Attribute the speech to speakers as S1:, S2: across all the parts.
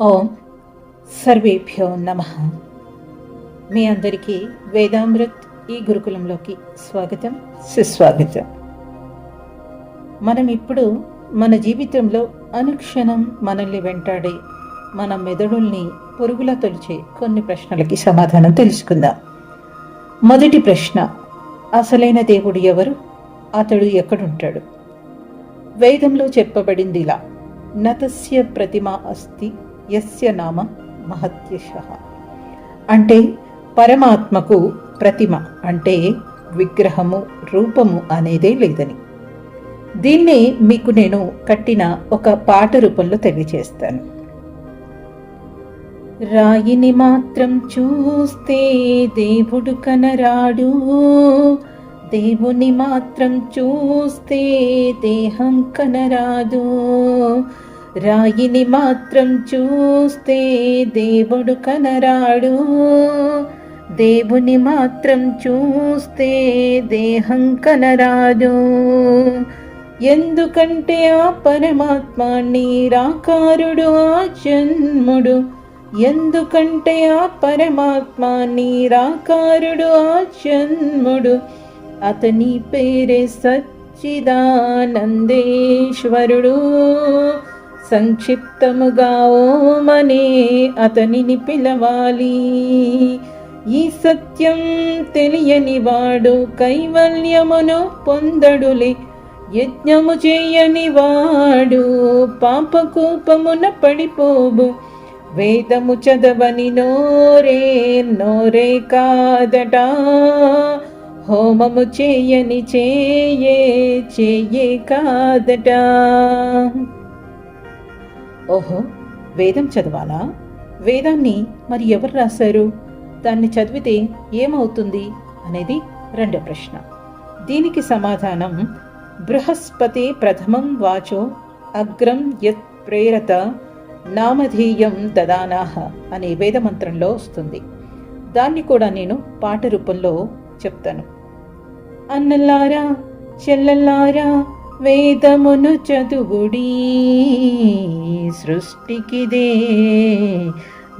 S1: ఓం సర్వేభ్యో నమ. మీ అందరికీ వేదామృత్ ఈ గురుకులంలోకి స్వాగతం సుస్వాగతం. మనం ఇప్పుడు మన జీవితంలో అనుక్షణం మనల్ని వెంటాడే మన మెదడుల్ని పొరుగులా తొలిచే కొన్ని ప్రశ్నలకి సమాధానం తెలుసుకుందాం. మొదటి ప్రశ్న అసలైన దేవుడు ఎవరు? అతడు ఎక్కడుంటాడు? వేదంలో చెప్పబడింది ఇలా నతస్య ప్రతిమ అస్తి యస్య నామ మహత్యశ. అంటే పరమాత్మకు ప్రతిమ అంటే విగ్రహము రూపము అనేదే లేదని. దీన్ని మీకు నేను కట్టిన ఒక పాట రూపంలో తెలియజేస్తాను రాయిని మాత్రం చూస్తే దేవుడు కనరాడు. దేవుని మాత్రం చూస్తే దేహం కనరాదు. రాయిని మాత్రం చూస్తే దేవుడు కనరాడు. దేవుని మాత్రం చూస్తే దేహం కనరాదు. ఎందుకంటే ఆ పరమాత్మ నీరాకారుడు ఆ జన్ముడు. ఎందుకంటే ఆ పరమాత్మ నీరాకారుడు ఆ జన్ముడు. అతని పేరే సచ్చిదానందేశ్వరుడు. సంక్షిప్తముగా ఓమనే అతనిని పిలవాలి. ఈ సత్యం తెలియని వాడు కైవల్యమును పొందడులే. యజ్ఞము చేయని వాడు పాపకూపమున పడిపోబు. వేదము చదవని నోరే నోరే కాదట. హోమము చేయని చేయే చేయే కాదట. ఓహో వేదం చదవాలా? వేదాన్ని మరి ఎవరు రాశారు? దాన్ని చదివితే ఏమవుతుంది? అనేది రెండో ప్రశ్న. దీనికి సమాధానం బృహస్పతి ప్రథమం వాచో అగ్రం యత్ ప్రేరత నామధేయం దదానాహ అనే వేదమంత్రంలో వస్తుంది. దాన్ని కూడా నేను పాట రూపంలో చెప్తాను. అన్నల్లారా చెల్లెల్లారా వేదమును చదువుడి. సృష్టికిదే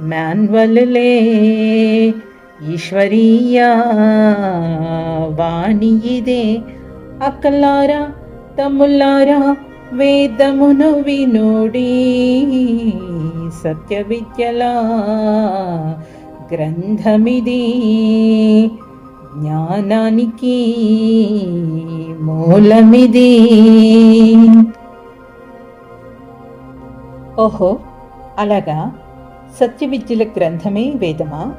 S1: మాన్వలులే ఈశ్వరీయ వాణి ఇదే. అక్కలారా తమ్ములారా వేదమును వినుడి. సత్య విద్యలా గ్రంథమిది. జ్ఞానానికి మూలమిది. ఓహో అలాగా. సత్యవిద్యుల గ్రంథమే వేదమా?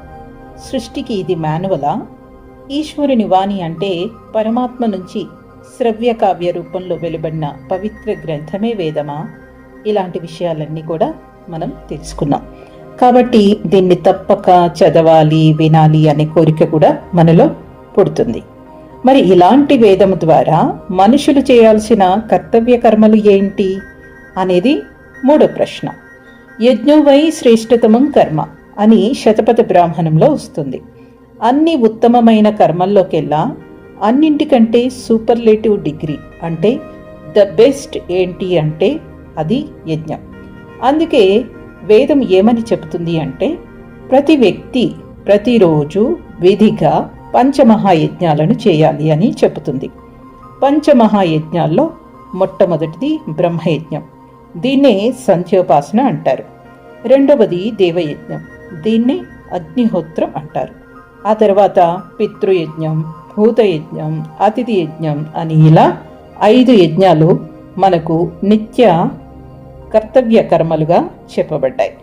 S1: సృష్టికి ఇది మానవలా? ఈశ్వరుని వాణి అంటే పరమాత్మ నుంచి శ్రవ్య కావ్య రూపంలో వెలువడిన పవిత్ర గ్రంథమే వేదమా? ఇలాంటి విషయాలన్నీ కూడా మనం తెలుసుకున్నాం. కాబట్టి దీన్ని తప్పక చదవాలి వినాలి అనే కోరిక కూడా మనలో పుడుతుంది. మరి ఇలాంటి వేదము ద్వారా మనుషులు చేయాల్సిన కర్తవ్య కర్మలు ఏంటి? అనేది మూడో ప్రశ్న. యజ్ఞోవై శ్రేష్ఠతమం కర్మ అని శతపథ బ్రాహ్మణంలో వస్తుంది. అన్ని ఉత్తమమైన కర్మల్లోకెల్లా అన్నింటికంటే సూపర్లేటివ్ డిగ్రీ అంటే ద బెస్ట్ ఏంటి అంటే అది యజ్ఞం. అందుకే వేదం ఏమని చెబుతుంది అంటే ప్రతి వ్యక్తి ప్రతిరోజు విధిగా పంచమహాయజ్ఞాలను చేయాలి అని చెబుతుంది. పంచమహాయజ్ఞాల్లో మొట్టమొదటిది బ్రహ్మయజ్ఞం. దీన్నే సంధ్యోపాసన అంటారు. రెండవది దేవయజ్ఞం. దీన్నే అగ్నిహోత్రం అంటారు. ఆ తర్వాత పితృయజ్ఞం భూతయజ్ఞం అతిథి యజ్ఞం అని ఇలా ఐదు యజ్ఞాలు మనకు నిత్య కర్తవ్య కర్మలుగా చెప్పబడ్డాయి.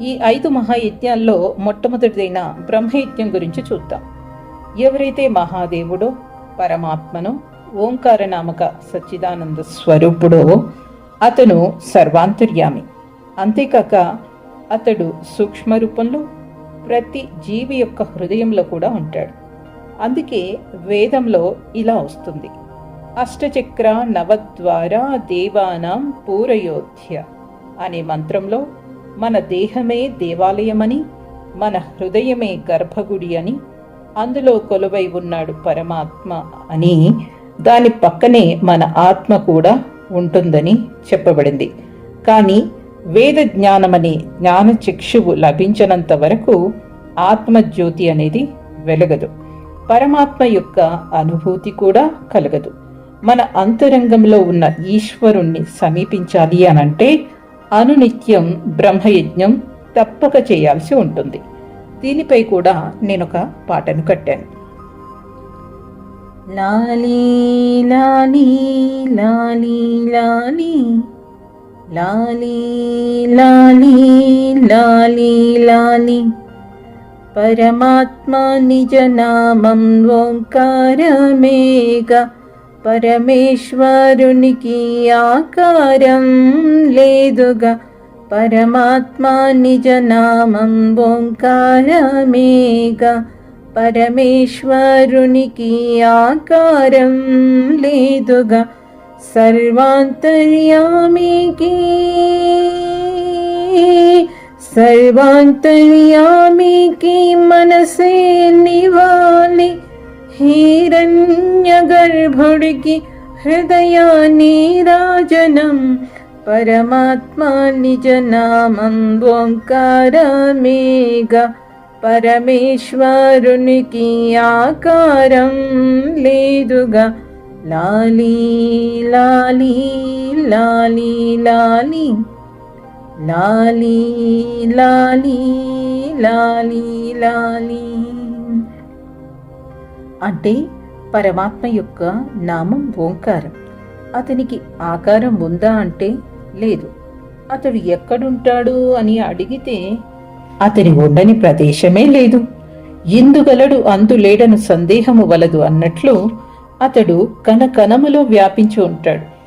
S1: ఈ ఐదు మహాయజ్ఞాల్లో మొట్టమొదటిదైన బ్రహ్మయజ్ఞం గురించి చూద్దాం. ఎవరైతే మహాదేవుడో పరమాత్మనో ఓంకారనామక సచ్చిదానంద స్వరూపుడో అతను సర్వాంతర్యామి. అంతేకాక అతడు సూక్ష్మ రూపంలో ప్రతి జీవి యొక్క హృదయంలో కూడా ఉంటాడు. అందుకే వేదంలో ఇలా వస్తుంది. అష్టచక్ర నవద్వార దేవానాం పూరయోధ్య అనే మంత్రంలో మన దేహమే దేవాలయమని మన హృదయమే గర్భగుడి అని అందులో కొలువై ఉన్నాడు పరమాత్మ అని దాని పక్కనే మన ఆత్మ కూడా ఉంటుందని చెప్పబడింది. కానీ వేద జ్ఞానమనే జ్ఞాన చక్షువు లభించనంత వరకు ఆత్మజ్యోతి అనేది వెలగదు. పరమాత్మ యొక్క అనుభూతి కూడా కలగదు. మన అంతరంగంలో ఉన్న ఈశ్వరుణ్ణి సమీపించాలి అనంటే అనునిత్యం బ్రహ్మయజ్ఞం తప్పక చేయాల్సి ఉంటుంది. దీనిపై కూడా నేనొక పాటను కట్టాను. లాలీ లాలీ లాలీ లాలీ లాలీ లాలీ లాలీ లాలీ. పరమాత్మ నిజ నామం ఓంకారమేగ పరమేశ్వరునికి ఆకారం లేదుగా. పరమాత్మ నిజ నామం ఓంకారమేగ. పరమేశ్వరునికి ఆకారం లేదుగా. సర్వాంతర్యామికి సర్వాంతర్యామికి మనసే నివాలి. िरण्यगर्भुकी हृदयानि राजनं परमात्मा निज नाम ओङ्कारमेव परमेश्वरु आकारं लुग लाली लाली लाली लाली। लाली लाली लाली ली అంటే పరమాత్మ యొక్క నామం ఓంకారం. అతనికి ఆకారం ఉందా అంటే లేదు. అతడు ఎక్కడుంటాడు అని అడిగితే అతని ఉండని ప్రదేశమే లేదు. ఇందుగలడు అందులేడను సందేహము వలదు అన్నట్లు అతడు కణకణములో వ్యాపించి ఉంటాడు.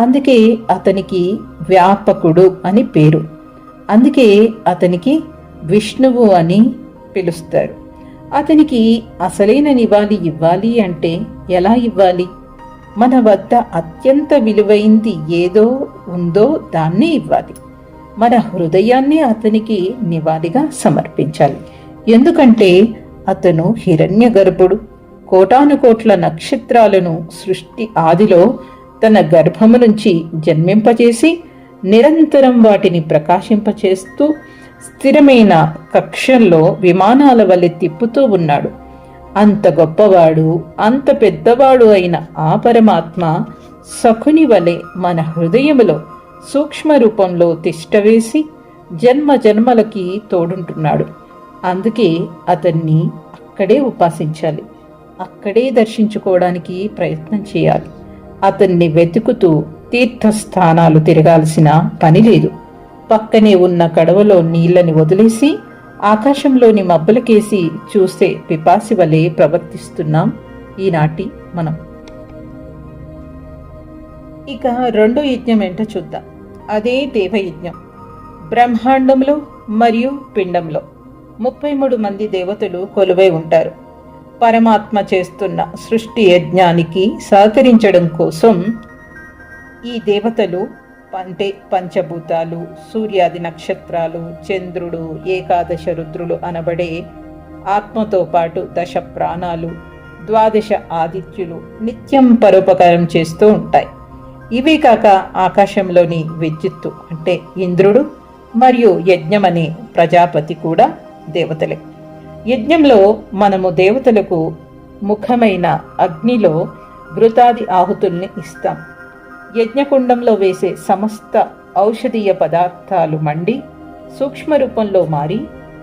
S1: అందుకే అతనికి వ్యాపకుడు అని పేరు. అందుకే అతనికి విష్ణువు అని పిలుస్తారు. అతనికి అసలైన నివాళి ఇవ్వాలి అంటే ఎలా ఇవ్వాలి? మన వద్ద అత్యంత విలువైంది ఏదో ఉందో దాన్నే ఇవ్వాలి. మన హృదయాన్ని అతనికి నివాళిగా సమర్పించాలి. ఎందుకంటే అతను హిరణ్య గర్భుడు. కోటాను కోట్ల నక్షత్రాలను సృష్టి ఆదిలో తన గర్భము నుంచి జన్మింపచేసి నిరంతరం వాటిని ప్రకాశింపచేస్తూ స్థిరమైన కక్షల్లో విమానాల వలె తిప్పుతూ ఉన్నాడు. అంత గొప్పవాడు అంత పెద్దవాడు అయిన ఆ పరమాత్మ సఖుని వలె మన హృదయములో సూక్ష్మ రూపంలో తిష్టవేసి జన్మ జన్మలకి తోడుంటున్నాడు. అందుకే అతన్ని అక్కడే ఉపాసించాలి. అక్కడే దర్శించుకోవడానికి ప్రయత్నం చేయాలి. అతన్ని వెతుకుతూ తీర్థస్థానాలు తిరగాల్సిన పని లేదు. పక్కనే ఉన్న కడవలో నీళ్ళని వదిలేసి ఆకాశంలోని మబ్బులకేసి చూసే పిపాసి వలె ప్రవర్తిస్తున్నాం ఈనాటి మనం. ఇక రెండో యజ్ఞం ఏంటో చూద్దాం. అదే దేవయజ్ఞం. బ్రహ్మాండంలో మరియు పిండంలో ముప్పై మూడు మంది దేవతలు కొలువై ఉంటారు. పరమాత్మ చేస్తున్న సృష్టి యజ్ఞానికి సహకరించడం కోసం ఈ దేవతలు అంటే పంచభూతాలు సూర్యాది నక్షత్రాలు చంద్రుడు ఏకాదశ రుద్రులు అనబడే ఆత్మతో పాటు దశ ప్రాణాలు ద్వాదశ ఆదిత్యులు నిత్యం పరోపకారం చేస్తూ ఉంటాయి. ఇవే కాక ఆకాశంలోని విద్యుత్తు అంటే ఇంద్రుడు మరియు యజ్ఞమనే ప్రజాపతి కూడా దేవతలే. యజ్ఞంలో మనము దేవతలకు ముఖమైన అగ్నిలో వృతాది ఆహుతుల్ని ఇస్తాం. యజ్ఞకుండంలో వేసే సమస్త ఔషధీయ పదార్థాలు మండి సూక్ష్మ రూపంలో మారి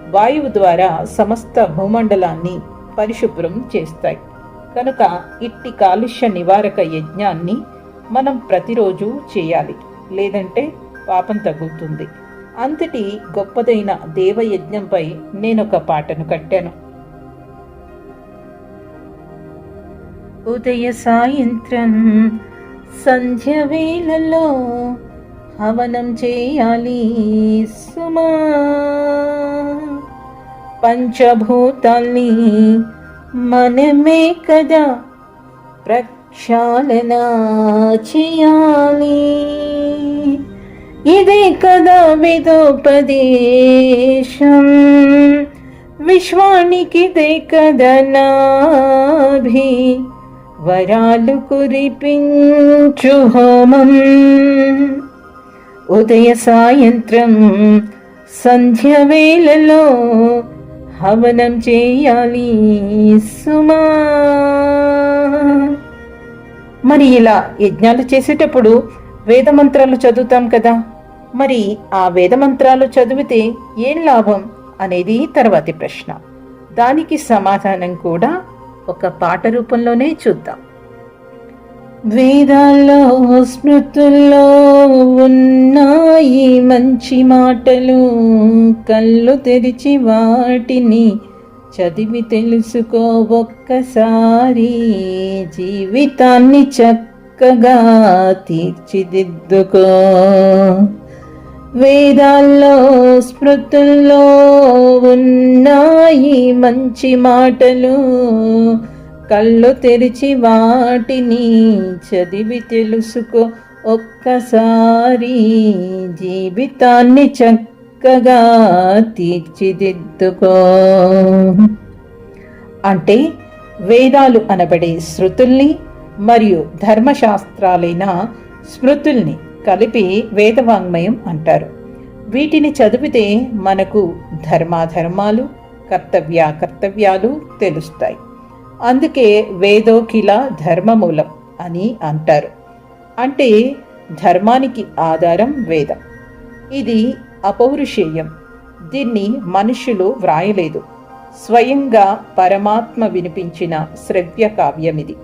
S1: వాయువు ద్వారా సమస్త భూమండలాన్ని పరిశుభ్రం చేస్తాయి. కనుక ఇట్టి కాలుష్య నివారక యజ్ఞాన్ని మనం ప్రతిరోజు చేయాలి. లేదంటే పాపం తగ్గుతుంది. అంతటి గొప్పదైన దేవయజ్ఞంపై నేనొక పాటను కట్టాను. ఉదయ సాయంత్రం సంధ్య వేళలో హవనం చేయాలి సుమా. పంచభూతాల్ని మనమే కదా ప్రక్షాళన చేయాలి. ఇదే కదా విదోపదేశం. విశ్వానికిదే కదా నాభి. వరాలు కురిపించు హోమం ఉదయ సాయంత్రం సంధ్య వేళలో హవనం చేయాలి సుమా మరి ఇలా యజ్ఞాలు చేసేటప్పుడు వేదమంత్రాలు చదువుతాం కదా. మరి ఆ వేదమంత్రాలు చదివితే ఏం లాభం? అనేది తర్వాతి ప్రశ్న. దానికి సమాధానం కూడా ఒక పాట రూపంలోనే చూద్దాం. వేదాల్లో స్మృతుల్లో ఉన్నాయి మంచి మాటలు. కళ్ళు తెరిచి వాటిని చదివి తెలుసుకో ఒక్కసారి. జీవితాన్ని చక్కగా తీర్చిదిద్దుకో. వేదాల్లో స్మృతుల్లో ఉన్నాయి మంచి మాటలు. కళ్ళు తెరిచి వాటిని చదివి తెలుసుకో ఒక్కసారి. జీవితాన్ని చక్కగా తీర్చిదిద్దుకో. అంటే వేదాలు అనబడే శృతుల్ని మరియు ధర్మశాస్త్రాలైన స్మృతుల్ని కలిపి వేదవాంగ్మయం అంటారు. వీటిని చదివితే మనకు ధర్మాధర్మాలు కర్తవ్య కర్తవ్యాలు తెలుస్తాయి. అందుకే వేదోకిల ధర్మమూలం అని అంటారు. అంటే ధర్మానికి ఆధారం వేదం. ఇది అపౌరుషేయం. దీన్ని మనుషులు వ్రాయలేదు. స్వయంగా పరమాత్మ వినిపించిన శ్రవ్య కావ్యమిది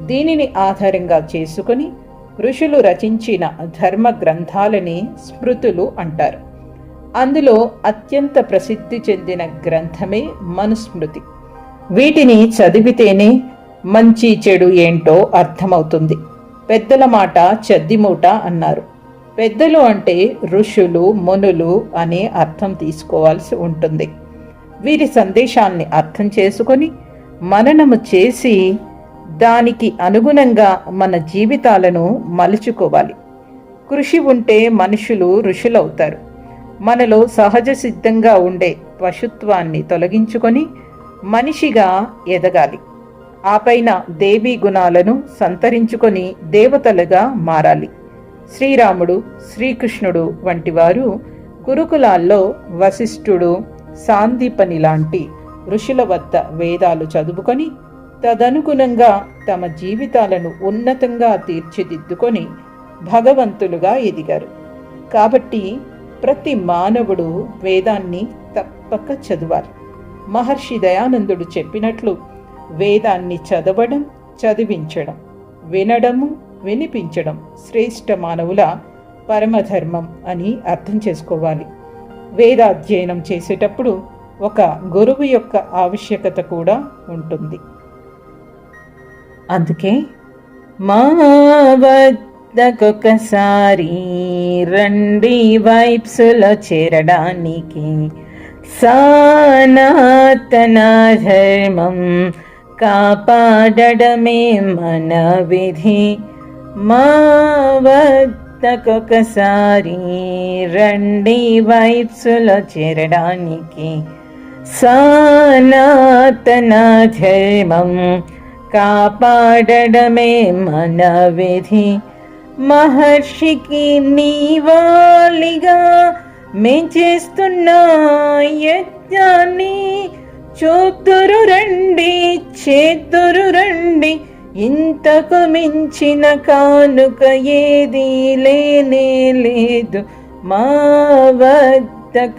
S1: దీనిని ఆధారంగా చేసుకుని ఋషులు రచించిన ధర్మ గ్రంథాలని స్మృతులు అంటారు. అందులో అత్యంత ప్రసిద్ధి చెందిన గ్రంథమే మనుస్మృతి. వీటిని చదివితేనే మంచి చెడు ఏంటో అర్థమవుతుంది. పెద్దల మాట చద్దిమూట అన్నారు. పెద్దలు అంటే ఋషులు మునులు అనే అర్థం తీసుకోవాల్సి ఉంటుంది. వీరి సందేశాన్ని అర్థం చేసుకొని మననము చేసి దానికి అనుగుణంగా మన జీవితాలను మలుచుకోవాలి. కృషి ఉంటే మనుషులు ఋషులవుతారు. మనలో సహజ సిద్ధంగా ఉండే పశుత్వాన్ని తొలగించుకొని మనిషిగా ఎదగాలి. ఆ పైన దేవీ గుణాలను సంతరించుకొని దేవతలుగా మారాలి. శ్రీరాముడు శ్రీకృష్ణుడు వంటి వారు గురుకులాల్లో వశిష్ఠుడు సాందీపని లాంటి ఋషుల వద్ద వేదాలు చదువుకొని తదనుగుణంగా తమ జీవితాలను ఉన్నతంగా తీర్చిదిద్దుకొని భగవంతులుగా ఎదిగారు. కాబట్టి ప్రతి మానవుడు వేదాన్ని తప్పక చదవాలి. మహర్షి దయానందుడు చెప్పినట్లు వేదాన్ని చదవడం చదివించడం వినడము వినిపించడం శ్రేష్ఠ మానవుల పరమధర్మం అని అర్థం చేసుకోవాలి. వేదాధ్యయనం చేసేటప్పుడు ఒక గురువు యొక్క ఆవశ్యకత కూడా ఉంటుంది. అందుకే మా వద్దకొకసారి రండి వైప్స్లో చేరడానికి. సనాతన ధర్మం కాపాడడమే మన విధి. మా వద్దకొకసారి రండి వైప్స్లో చేరడానికి. సనాతన ధర్మం కాపాడడమే మన విధి. మహర్షికి నీవాలిగా మేం చేస్తున్న యజ్ఞాన్ని చూద్దురు రండి చేద్దురు రండి. ఇంతకు మించిన కానుక ఏది లేనే లేదు. మా వద్దకొకసారి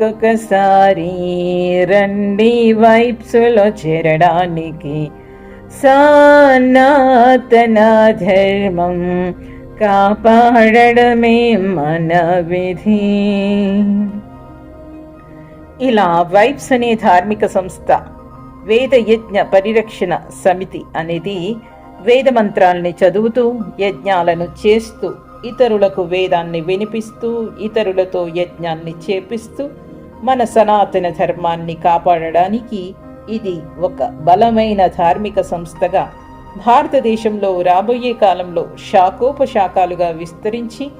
S1: రండి వైప్స్లో చేరడానికి. సనాతన ధర్మం కాపాడడమే మన విధి. ఇలా వైబ్స్ అనే ధార్మిక సంస్థ వేద యజ్ఞ పరిరక్షణ సమితి అనేది వేద మంత్రాల్ని చదువుతూ యజ్ఞాలను చేస్తూ ఇతరులకు వేదాన్ని వినిపిస్తూ ఇతరులతో యజ్ఞాన్ని చేపిస్తూ మన సనాతన ధర్మాన్ని కాపాడడానికి ఇది ఒక బలమైన ధార్మిక సంస్థగా భారతదేశంలో రాబోయే కాలంలో శాఖోపశాఖలుగా విస్తరించి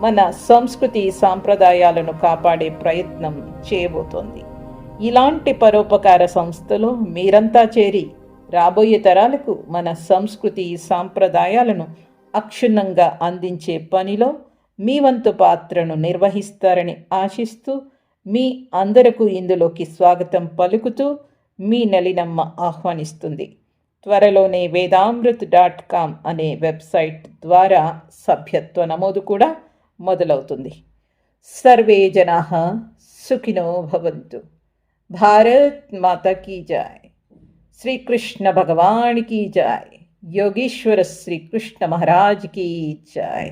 S1: మన సంస్కృతి సాంప్రదాయాలను కాపాడే ప్రయత్నం చేయబోతోంది. ఇలాంటి పరోపకార సంస్థలో మీరంతా చేరి రాబోయే తరాలకు మన సంస్కృతి సాంప్రదాయాలను అక్షుణ్ణంగా అందించే పనిలో మీ వంతు పాత్రను నిర్వహిస్తారని ఆశిస్తూ మీ అందరకు ఇందులోకి స్వాగతం పలుకుతూ మీ నలినమ్మ ఆహ్వానిస్తుంది. త్వరలోనే వేదామృత్ డాట్ కామ్ అనే వెబ్సైట్ ద్వారా సభ్యత్వ నమోదు కూడా మొదలవుతుంది. సర్వే జనా సుఖినో భవంతు. భారత్ మాత కీ జాయ్. శ్రీకృష్ణ భగవాన్ కీ జాయ్. యోగేశ్వర శ్రీకృష్ణ మహారాజ్ కీ జాయ్.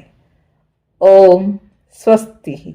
S1: ఓం స్వస్తి.